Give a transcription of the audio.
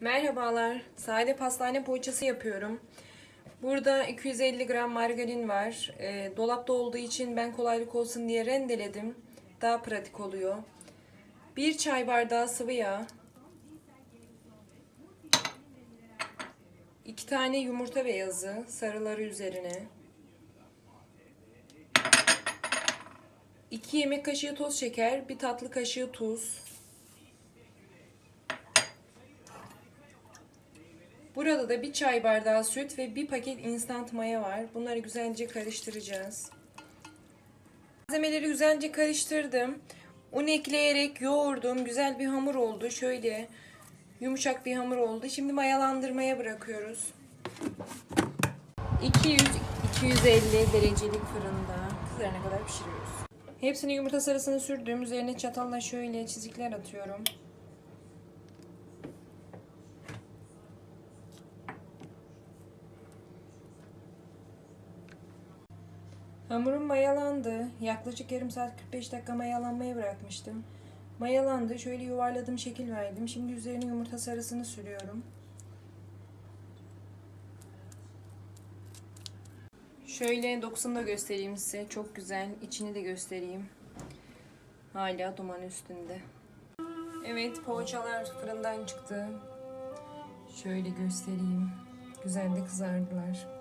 Merhabalar. Sade pastane poğaçası yapıyorum. Burada 250 gram margarin var. Ee, dolapta olduğu için ben kolaylık olsun diye rendeledim. Daha pratik oluyor. Bir çay bardağı sıvı yağ. iki tane yumurta beyazı sarıları üzerine. 2 yemek kaşığı toz şeker, bir tatlı kaşığı tuz. Burada da bir çay bardağı süt ve bir paket instant maya var. Bunları güzelce karıştıracağız. Malzemeleri güzelce karıştırdım. Un ekleyerek yoğurdum. Güzel bir hamur oldu. Şöyle yumuşak bir hamur oldu. Şimdi mayalandırmaya bırakıyoruz. 200 250 derecelik fırında kızarana kadar pişiriyoruz. Hepsini yumurta sarısını sürdüm. Üzerine çatalla şöyle çizikler atıyorum. Hamurum mayalandı. Yaklaşık yarım saat 45 dakika mayalanmaya bırakmıştım. Mayalandı. Şöyle yuvarladım, şekil verdim. Şimdi üzerine yumurta sarısını sürüyorum. Şöyle dokusunu da göstereyim size. Çok güzel. İçini de göstereyim. Hala duman üstünde. Evet, poğaçalar fırından çıktı. Şöyle göstereyim. Güzel de kızardılar.